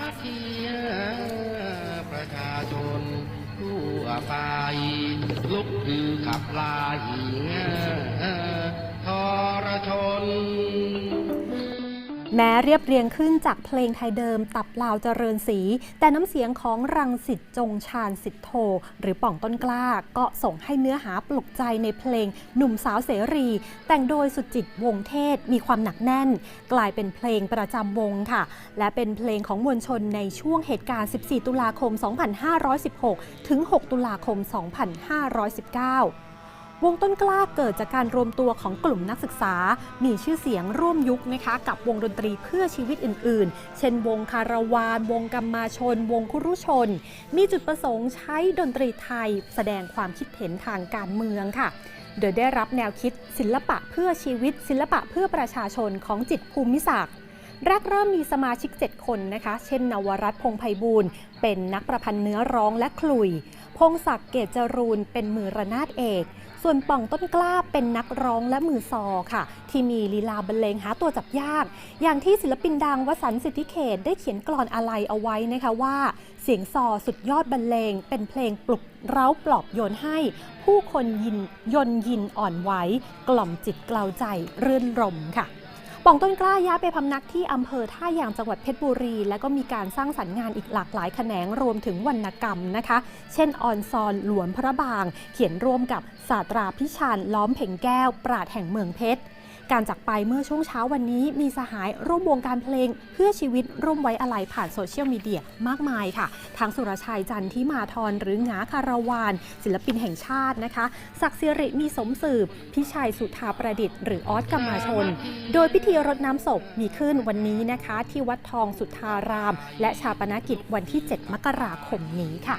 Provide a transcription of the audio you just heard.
มัคคีประชาชนผู้อภัยลุกคือขับไล่ แม้เรียบเรียงขึ้นจากเพลงไทยเดิมตับลาวเจริญศรีแต่น้ำเสียงของรังสิตจงชาญสิทธโทหรือป่องต้นกล้า ก็ส่งให้เนื้อหาปลุกใจในเพลงหนุ่มสาวเสรี แต่งโดยสุจิตวงศ์เทศมีความหนักแน่น กลายเป็นเพลงประจำวงค่ะ และเป็นเพลงของมวลชนในช่วงเหตุการณ์ 14 ตุลาคม 2516 ถึง 6 ตุลาคม 2519 วงต้นกล้าเกิดจากการรวมตัวของกลุ่มนักศึกษา มีชื่อเสียงร่วมยุคนะคะ กับวงดนตรีเพื่อชีวิตอื่น ๆ เช่น วงคาราวาน วงกัมมาชน วงคุรุชน มีจุดประสงค์ใช้ดนตรีไทย แสดงความคิดเห็นทางการเมืองค่ะโดยได้รับแนวคิดศิลปะเพื่อชีวิต ศิลปะเพื่อประชาชนของจิตภูมิศักดิ์แรกเริ่มมีสมาชิก 7 คนนะคะ เช่น นวรัตพงไพบูลเป็นนักประพันธ์เนื้อร้องและขลุ่ยพงศักดิ์เกตจรูนเป็นมือระนาดเอก ส่วนป่องต้นกล้าเป็นนักร้องและมือซอค่ะ ที่มีลีลาบรรเลงหาตัวจับยาก อย่างที่ศิลปินดังวสันสิทธิเขตได้เขียนกลอนอะไรเอาไว้นะคะว่า เสียงซอสุดยอดบรรเลง เป็นเพลงปลุกเร้าปลอบโยนให้ ผู้คนยินยนยินอ่อนไหวกล่อมจิตกลาใจรื่นรมค่ะ ป่องต้นกล้าย้ายไปพำนักที่อำเภอท่ายางจังหวัดเพชรบุรี แล้วก็มีการสร้างสรรค์งานอีกหลากหลายแขนงรวมถึงวรรณกรรมนะคะ เช่นออนซอนหลวนพระบาง เขียนร่วมกับศาสตราพิชานล้อมเพ่งแก้ว ปราดแห่งเมืองเพชร การจากไปเมื่อช่วงเช้าวันนี้มีสหายร่วมวงการเพลง เพื่อชีวิตร่วมไว้อาลัยผ่านโซเชียลมีเดียมากมายค่ะทั้งสุรชัยจันทิมาทรหรืองาคาราวาน ศิลปินแห่งชาตินะคะศักดิ์สิริมีสมสืบ พิชัยสุธาประดิษฐ์หรือออสกัมมาชน โดยพิธีรดน้ำศพมีขึ้นวันนี้นะคะ ที่วัดทองสุทธาราม และชาปนกิจวันที่ 7 มกราคมนี้ค่ะ